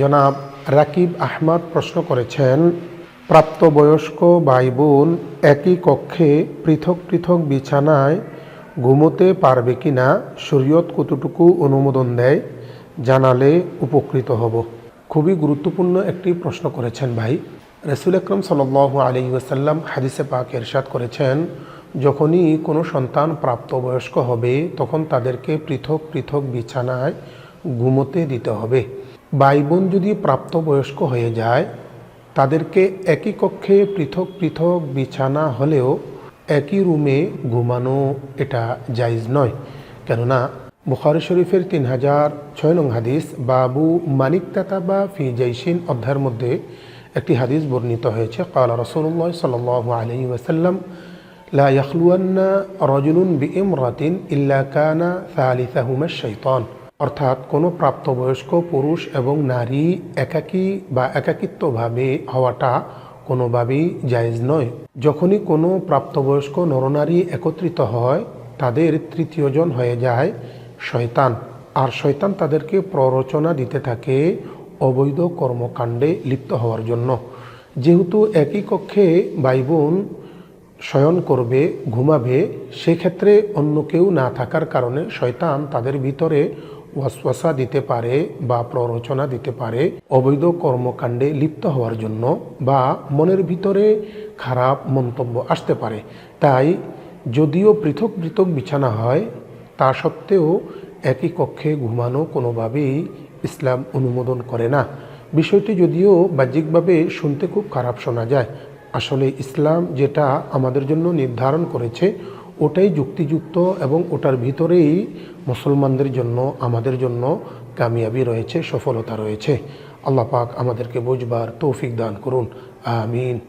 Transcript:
জনাব রাকিব আহমদ প্রশ্ন করেছেন, প্রাপ্তবয়স্ক ভাই বোন একই কক্ষে পৃথক পৃথক বিছানায় ঘুমোতে পারবে কি না শরীয়ত কতটুকু অনুমোদন দেয় জানালে উপকৃত হব। খুবই গুরুত্বপূর্ণ একটি প্রশ্ন করেছেন ভাই। রসুল আকরম সাল আলী ওয়াসাল্লাম হাদিসে পাক এরশাদ করেছেন, যখনই কোনো সন্তান প্রাপ্তবয়স্ক হবে, তখন তাদেরকে পৃথক পৃথক বিছানায় ঘুমোতে দিতে হবে। ভাই বোন যদি প্রাপ্তবয়স্ক হয়ে যায়, তাদেরকে একই কক্ষে পৃথক পৃথক বিছানা হলেও একই রুমে ঘুমানো এটা জায়জ নয়। কেননা বুখারি শরীফের তিন হাজার ছয় নং হাদিস বাবু মানিক তাতা বা ফি জৈসিন অধ্যায়ের মধ্যে একটি হাদিস বর্ণিত হয়েছে। কালা রসুল্লাহ সাল আলী ওয়াসাল্লাম, লা ইয়াখলুয়ান্না রজুলুন বি ইমরাতিন ইল্লা কানা সালিসাহুমা শৈতান। অর্থাৎ কোনো প্রাপ্তবয়স্ক পুরুষ এবং নারী একাকী বা একাকিত্বভাবে হওয়াটা কোনোভাবেই জায়েজ নয়। যখনই কোনো প্রাপ্তবয়স্ক নরনারী একত্রিত হয়, তাদের তৃতীয়জন হয়ে যায় শয়তান, আর শয়তান তাদেরকে প্ররোচনা দিতে থাকে অবৈধ কর্মকাণ্ডে লিপ্ত হওয়ার জন্য। যেহেতু একই কক্ষে ভাই শয়ন করবে, ঘুমাবে, সেক্ষেত্রে অন্য কেউ না থাকার কারণে শয়তান তাদের ভিতরে ওয়াসওয়াসা দিতে পারে বা প্ররোচনা দিতে পারে, অবৈধ কর্মকাণ্ডে লিপ্ত হওয়ার জন্য বা মনের ভিতরে খারাপ মন্তব্য আসতে পারে। তাই যদিও পৃথক পৃথক বিছানা হয়, তা সত্ত্বেও একই কক্ষে ঘুমানো কোনোভাবেই ইসলাম অনুমোদন করে না। বিষয়টি যদিও বাহ্যিকভাবে শুনতে খুব খারাপ শোনা যায়। আসলে ইসলাম যেটা আমাদের জন্য নির্ধারণ করেছে ওটাই যুক্তিযুক্ত এবং ওটার ভিতরেই মুসলমানদের জন্য, আমাদের জন্য কামিয়াবি রয়েছে, সফলতা রয়েছে। আল্লাহ পাক আমাদেরকে বুঝবার তৌফিক দান করুন। আমিন।